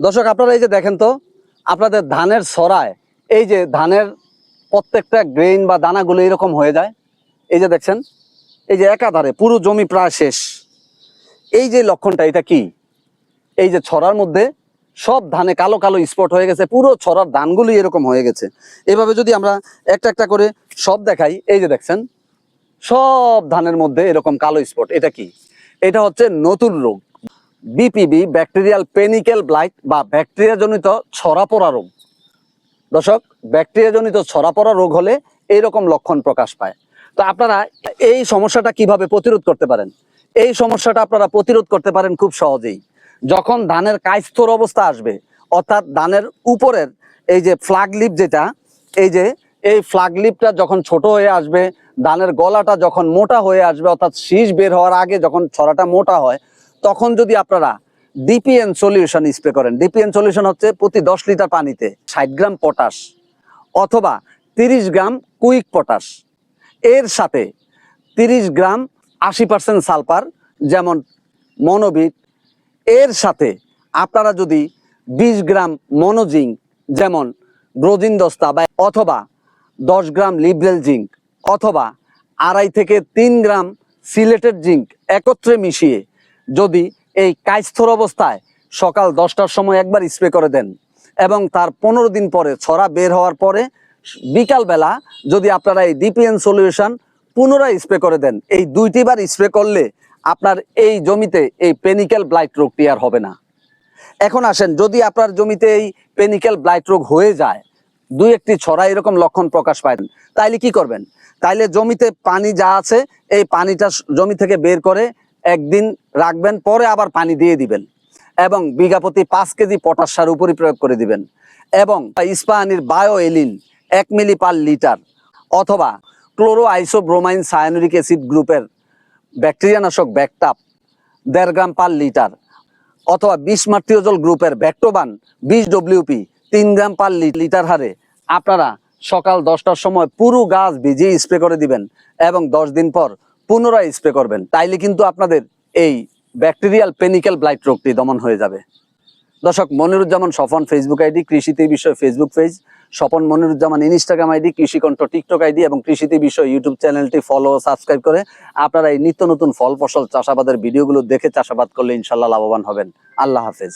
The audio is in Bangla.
দর্শক, আপনারা এই যে দেখেন তো, আপনাদের ধানের ছড়ায়, এই যে ধানের প্রত্যেকটা গ্রেইন বা দানাগুলো এরকম হয়ে যায়, এই যে দেখছেন, এই যে একাধারে পুরো জমি প্রায় শেষ। এই যে লক্ষণটা, এটা কি? এই যে ছড়ার মধ্যে সব ধানে কালো কালো স্পট হয়ে গেছে, পুরো ছড়ার ধানগুলি এরকম হয়ে গেছে। এভাবে যদি আমরা একটা একটা করে সব দেখাই, এই যে দেখছেন, সব ধানের মধ্যে এরকম কালো স্পট এটা কি? এটা হচ্ছে নতুন রোগ। বিপিবি ব্যাকটেরিয়াল পেনিক্যাল ব্লাইট বা ব্যাকটেরিয়া জনিত ছড়া পড়া রোগ। দর্শক ব্যাকটেরিয়া জনিত ছড়া পড়া রোগ হলে এইরকম লক্ষণ প্রকাশ পায়। তো আপনারা এই সমস্যাটা কীভাবে প্রতিরোধ করতে পারেন? এই সমস্যাটা আপনারা প্রতিরোধ করতে পারেন খুব সহজেই। যখন ধানের কায়স্থর অবস্থা আসবে, অর্থাৎ ধানের উপরের এই যে ফ্লাগ লিপ যেটা, এই যে, এই ফ্লাগ লিপটা যখন ছোট হয়ে আসবে, ধানের গলাটা যখন মোটা হয়ে আসবে, অর্থাৎ শীষ বের হওয়ার আগে যখন ছড়াটা মোটা হয় তখন যদি আপনারা ডিপিএন সলিউশন স্প্রে করেন ডিপিএন সলিউশন হচ্ছে প্রতি দশ লিটার পানিতে ষাট গ্রাম পটাশ অথবা তিরিশ গ্রাম কুইক পটাশ এর সাথে তিরিশ গ্রাম আশি পার্সেন্ট সালফার যেমন মনোবিট এর সাথে আপনারা যদি বিশ গ্রাম মনোজিঙ্ক যেমন ব্রোজিন দস্তা বা অথবা দশ গ্রাম লিব্রেল জিঙ্ক অথবা আড়াই থেকে তিন গ্রাম সিলেটেড জিঙ্ক একত্রে মিশিয়ে যদি এই কায়স্থর অবস্থায় সকাল দশটার সময় একবার স্প্রে করে দেন এবং তার পনেরো দিন পরে ছড়া বের হওয়ার পরে বিকালবেলা যদি আপনারা এই ডিপিএন সলিউশন পুনরায় স্প্রে করে দেন, এই দুইটি বার স্প্রে করলে আপনার এই জমিতে এই পেনিক্যাল ব্লাইট রোগটি আর হবে না। এখন আসেন, যদি আপনার জমিতে এই পেনিক্যাল ব্লাইট রোগ হয়ে যায়, দুই একটি ছড়া এরকম লক্ষণ প্রকাশ পায়, তাইলে কি করবেন? তাইলে জমিতে পানি যা আছে, এই পানিটা জমি থেকে বের করে একদিন রাখবেন, পরে আবার পানি দিয়ে দিবেন এবং বিঘা প্রতি পাঁচ কেজি পটাশ সার উপরই প্রয়োগ করে দিবেন এবং ইস্পাহানির বায়ো এলিন এক মিলি পার লিটার অথবা ক্লোরো আইসোব্রোমাইন সায়ানুরিক অ্যাসিড গ্রুপের ব্যাকটেরিয়া নাশক ব্যাকটাপ দেড় গ্রাম পার লিটার অথবা বিশ মাতৃজল গ্রুপের ব্যাক্টোবান বিশ ডব্লিউপি তিন গ্রাম পার লিটার হারে আপনারা সকাল দশটার সময় পুরো গাছ ভিজিয়ে স্প্রে করে দিবেন এবং দশ দিন পর পুনরায় স্প্রে করবেন। তাইলে কিন্তু আপনাদের এই ব্যাকটেরিয়াল পেনিক্যাল ব্লাইট রোগটি দমন হয়ে যাবে। দর্শক, মনিরুজ্জামান স্বপন ফেসবুক আইডি কৃষিতে বিষয় Facebook page Swapan Moniruzzaman Instagram ID Krishikantha TikTok ID এবং কৃষিতে বিষয় ইউটিউব চ্যানেলটি ফলো সাবস্ক্রাইব করে আপনারা এই নিত্য নতুন ফল ফসল চাষাবাদের ভিডিওগুলো দেখে চাষাবাদ করলে ইনশাল্লাহ লাভবান হবেন। আল্লাহ হাফেজ।